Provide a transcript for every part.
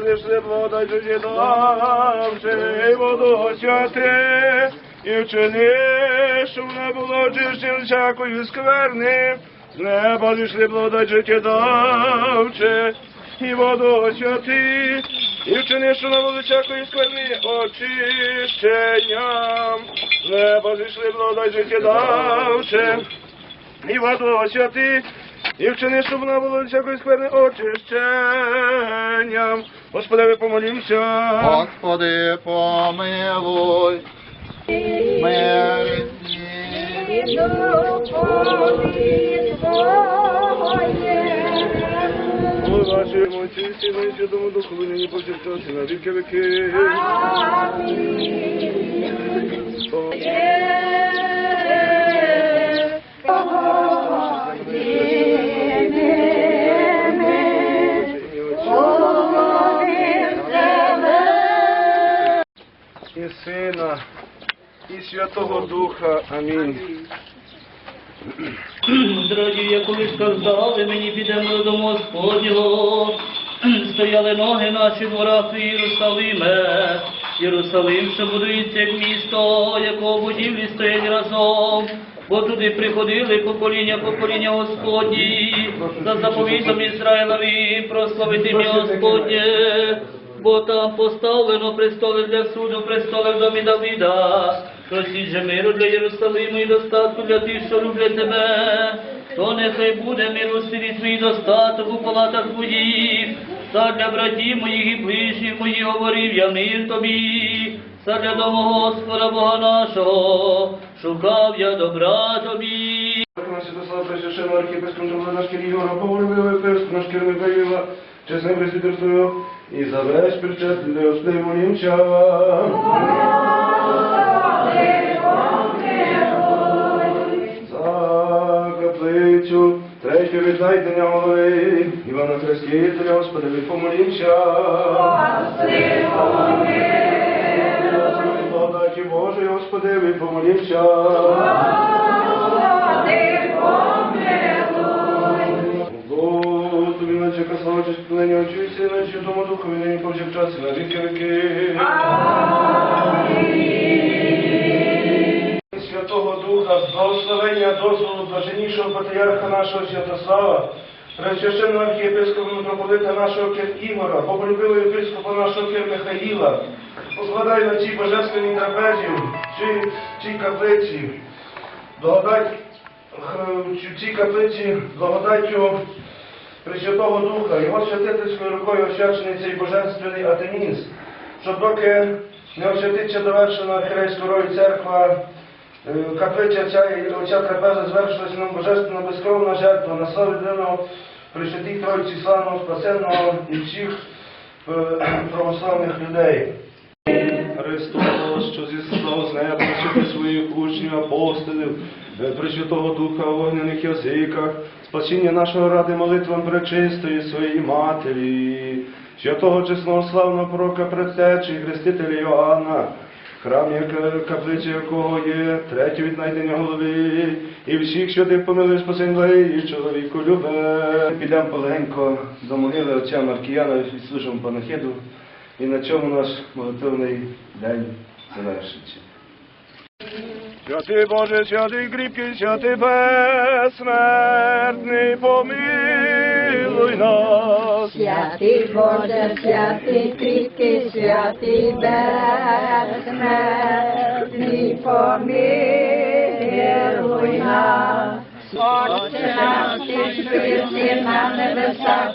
плода житті давши, воду святи, і вчини, щоб не було чистим всякої скверни, неба зійшли плода житті давши, і воду святи, і вчини, що не було всякої скверни. Очищенням, неба зійшли плода житті давши, і воду освяти, і вчини, щоб вона була всякої скверни. Очищенням. Господи, помолімся. Господи, помилуй. Мирні. О, вашому Отці, Сину і Святому Духу, нині повсякчас і на віки віки. І Сина, і Святого Духа. Амінь. Зрадів, я колись сказали, мені підемо до дому Господнього. Стояли ноги наші в Єрусалиме. Єрусалим, що будується як місто, якого будівлі стоять разом. Бо туди приходили покоління, покоління Господні, за заповітом Ізраїлові прославити ім'я Господнє. Бо там поставлено престоли для суду, престоли в домі Давида. Просіть же миру для Єрусалиму і достатку для тих, що люблять тебе. То нехай буде мир у селі твій достаток у палатах твоїх. Та для братів моїх і ближніх моїх говорив я мир тобі. Задля дому Господа Бога нашого, шукав я добра тобі. Святослава Пресвященного архіпископа наш Кирила, поволюбила епископ наш Михаїла, чесне пресвітерство, і за весь причет для Господи молімся. За каплицю, третю віднайдення голови, Івана Хрестителя, Господи, помолімся. Благодаті Божої, Господи, ви помолімся. Богу, наче слава честь плення очі і сина, чи тому духові нині повсякчас і на віки віки. Святого Духа, благословення дозволу блаженнішого патріарха нашого Святослава, Пресвященного архієпископа митрополита нашого Кир Ігора, Боголюбивого єпископа нашого Кир Михаїла, покладай на цій божественній трапезі, цій, цій каплиці, благодать в цій каплиці благодаттю Пресвятого Духа, його святительською рукою освячений цей божественний атеніс, щоб доки не освятиться довершена архірейською рою церква, е, каплиця ця і оця трапеза звершилася нам божественна безкровна жертва на славу єдиного Пресвятій Тройці славного Спасенного і всіх е, православних людей. Христос, що зіслав з неба своїх учнів, апостолів, е, Пресвятого Духа в огняних язиках, спасіння нашого ради молитвам пречистої своєї Матері, святого чесного славного пророка предтечі, хрестителя Йоанна, храм, як каплиця якого є, третє віднайдення голови, і всіх святих помилуй спасень і чоловіку любе. Підемо полегенько до могили отця Маркіяна і служимо панахиду. І на цьому наш молитовний день завершиться. Святий Боже, святий кріпкий, святий безсмертний, помилуй нас. Святий Боже, святий кріпкий, святий безсмертний, помилуй нас. Отче наш, ти, що на небесах,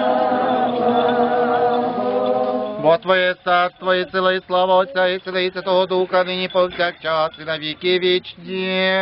Твоє царство і сила, і слава Отця, і Сина, і Святого Духа, нині повсякчас, і на віки вічні.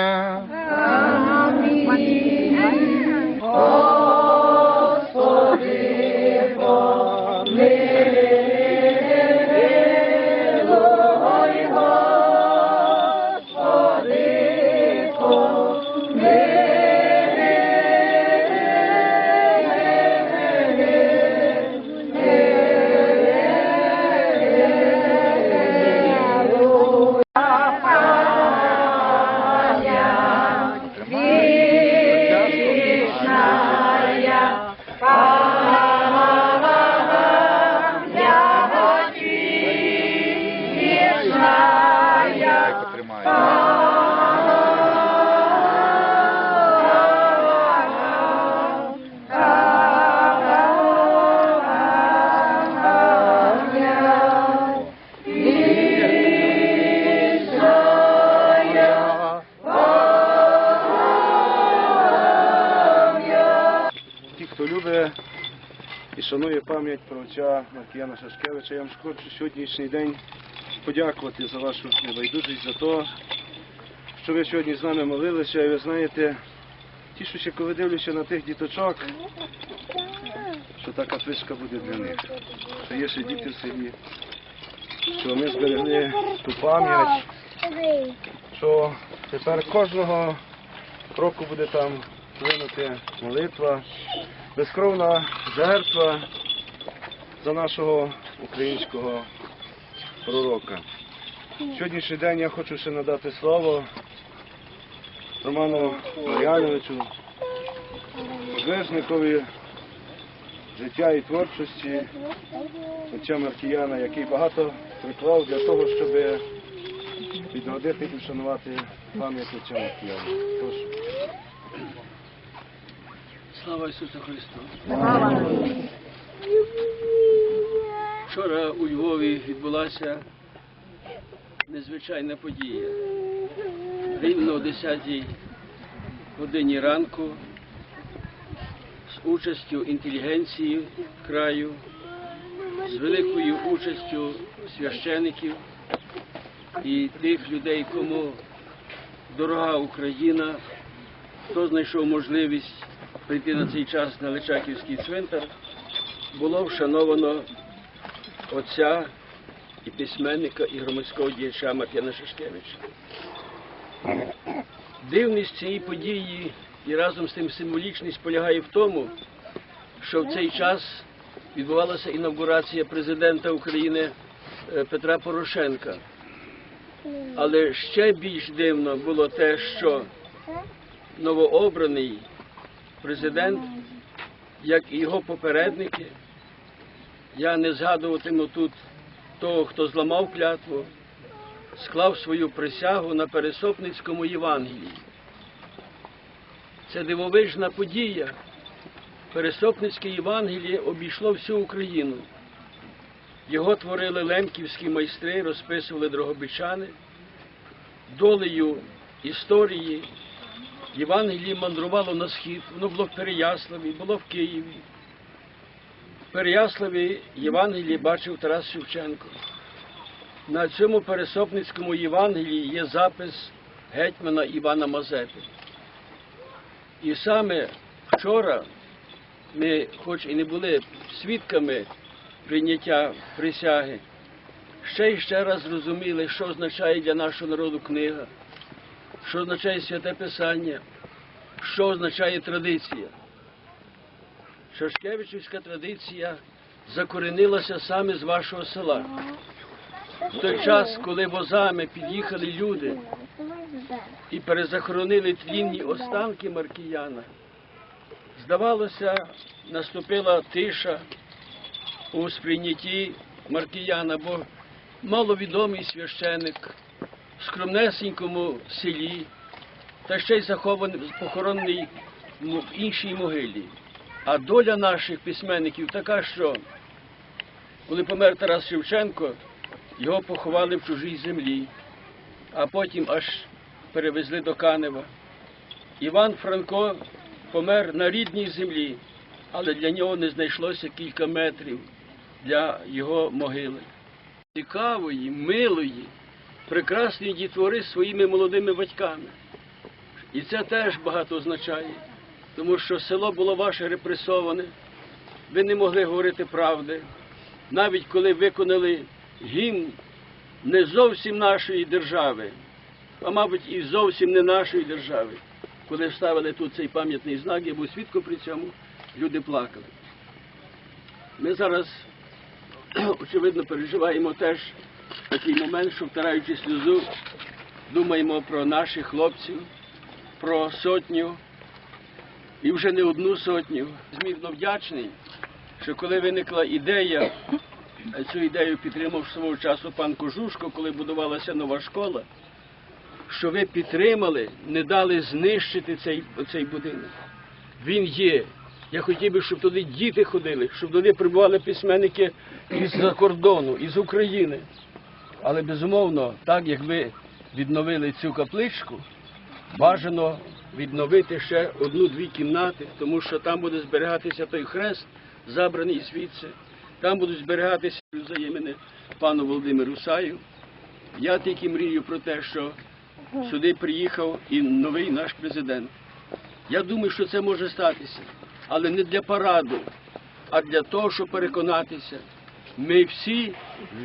Пам'ять отця Маркіяна Шашкевича. Я вам хочу сьогоднішній день подякувати за вашу небайдужість, за те, що ви сьогодні з нами молилися. І ви знаєте, тішуся, коли дивлюся на тих діточок, що та капличка буде для них. Що є ще діти в селі, що ми зберегли ту пам'ять, що тепер кожного року буде там плинути молитва, безкровна жертва за нашого українського пророка. Сьогоднішній день я хочу ще надати слово Роману Мар'яновичу, подвижникові життя і творчості отця Маркіяна, який багато приклав для того, щоб відродити і вшанувати пам'ять отця Маркіяна. Прошу. Слава Ісусу Христу! Вчора у Львові відбулася незвичайна подія. Рівно о 10 годині ранку з участю інтелігенції краю, з великою участю священиків і тих людей, кому дорога Україна, хто знайшов можливість прийти на цей час на Личаківський цвинтар, було вшановано отця і письменника, і громадського діяча Мар'яна Шашкевича. Дивність цієї події і разом з тим символічність полягає в тому, що в цей час відбувалася інавгурація президента України е, Петра Порошенка. Але ще більш дивно було те, що новообраний президент, як і його попередники, я не згадуватиму тут того, хто зламав клятву, склав свою присягу на Пересопницькому Євангелії. Це дивовижна подія. Пересопницьке Євангеліє обійшло всю Україну. Його творили лемківські майстри, розписували дрогобичани, долею історії Євангеліє мандрувало на схід, воно було в Переяславі, було в Києві. В Переяславі Євангеліє бачив Тарас Шевченко. На цьому Пересопницькому Євангелії є запис гетьмана Івана Мазепи. І саме вчора ми, хоч і не були свідками прийняття присяги, ще й ще раз зрозуміли, що означає для нашого народу книга що означає святе Писання, що означає традиція. Шашкевичівська традиція закоренилася саме з вашого села. В той час, коли возами під'їхали люди і перезахоронили тлінні останки Маркіяна, здавалося, наступила тиша у сприйнятті Маркіяна, бо маловідомий священик в скромнесенькому селі, та ще й захований, похоронений в іншій могилі. А доля наших письменників така, що коли помер Тарас Шевченко, його поховали в чужій землі, а потім аж перевезли до Канева. Іван Франко помер на рідній землі, але для нього не знайшлося кілька метрів для його могили. Цікавої, милої, прекрасні дітвори своїми молодими батьками. І це теж багато означає, тому що село було ваше репресоване, ви не могли говорити правди, навіть коли виконали гімн не зовсім нашої держави, а мабуть і зовсім не нашої держави. Коли вставили тут цей пам'ятний знак, я був свідком при цьому, люди плакали. Ми зараз, очевидно, переживаємо теж такий момент, що втираючи сльозу, думаємо про наших хлопців, про сотню і вже не одну сотню. Змірно вдячний, що коли виникла ідея, цю ідею підтримав свого часу пан Кожушко, коли будувалася нова школа, що ви підтримали, не дали знищити цей, цей будинок. Він є. Я хотів би, щоб туди діти ходили, щоб туди прибували письменники із-за кордону, із України. Але безумовно, так як ви відновили цю капличку, бажано відновити ще одну-дві кімнати, тому що там буде зберігатися той хрест, забраний звідси. Там будуть зберігатися взаємини пану Володимиру Саю. Я тільки мрію про те, що сюди приїхав і новий наш президент. Я думаю, що це може статися, але не для параду, а для того, щоб переконатися. Ми всі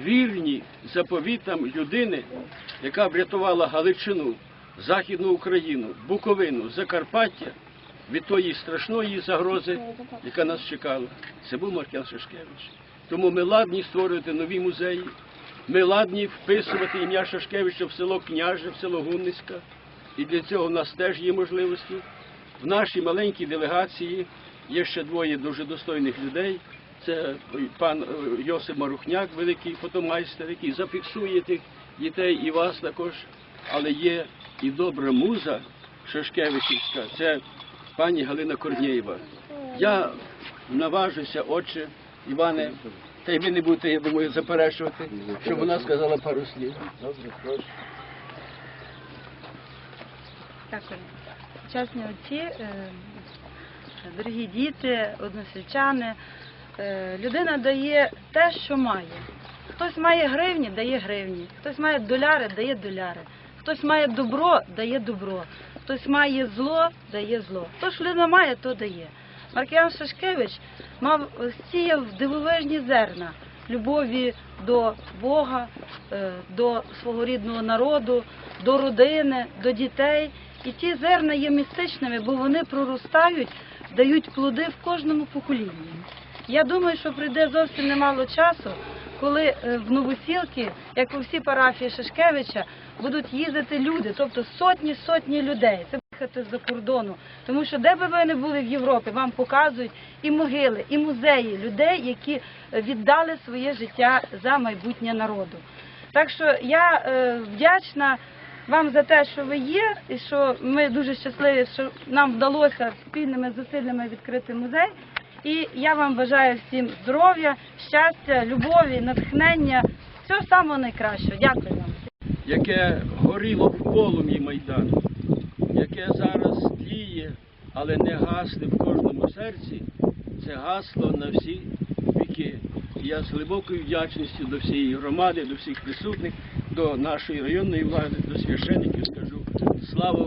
вірні заповітам людини, яка врятувала Галичину, Західну Україну, Буковину, Закарпаття від тої страшної загрози, яка нас чекала. Це був Маркел Шашкевич. Тому ми ладні створювати нові музеї, ми ладні вписувати ім'я Шашкевича в село Княже, в село Гунницька. І для цього в нас теж є можливості. В нашій маленькій делегації є ще двоє дуже достойних людей. Це пан е, Йосип Марухняк, великий фотомайстер, який зафіксує тих дітей і вас також. Але є і добра муза Шашкевичівська, це пані Галина Корнєєва. Я наважуся, отче, Іване, та й ви не будете, я думаю, заперечувати, щоб вона сказала пару слів. Дякую. Чесні отці, е, дорогі діти, односельчани, е, людина дає те, що має. Хтось має гривні, дає гривні, хтось має доляри, дає доляри, хтось має добро, дає добро, хтось має зло, дає зло. Хто ж людина має, то дає. Маркіян Шашкевич мав сіяв дивовижні зерна любові до Бога, е, до свого рідного народу, до родини, до дітей. І ті зерна є містичними, бо вони проростають, дають плоди в кожному поколінні. Я думаю, що прийде зовсім немало часу, коли е, в Новосілки, як у всі парафії Шашкевича, будуть їздити люди, тобто сотні сотні людей. Це їхати з-за кордону. Тому що де би ви не були в Європі, вам показують і могили, і музеї людей, які е, віддали своє життя за майбутнє народу. Так що я е, вдячна вам за те, що ви є, і що ми дуже щасливі, що нам вдалося спільними зусиллями відкрити музей. І я вам бажаю всім здоров'я, щастя, любові, натхнення, всього самого найкращого. Дякую вам. яке горіло в полум'ї Майдану, яке зараз тліє, але не гасне в кожному серці, це гасло на всі віки. І я з глибокою вдячністю до всієї громади, до всіх присутніх, до нашої районної влади, до священиків скажу слава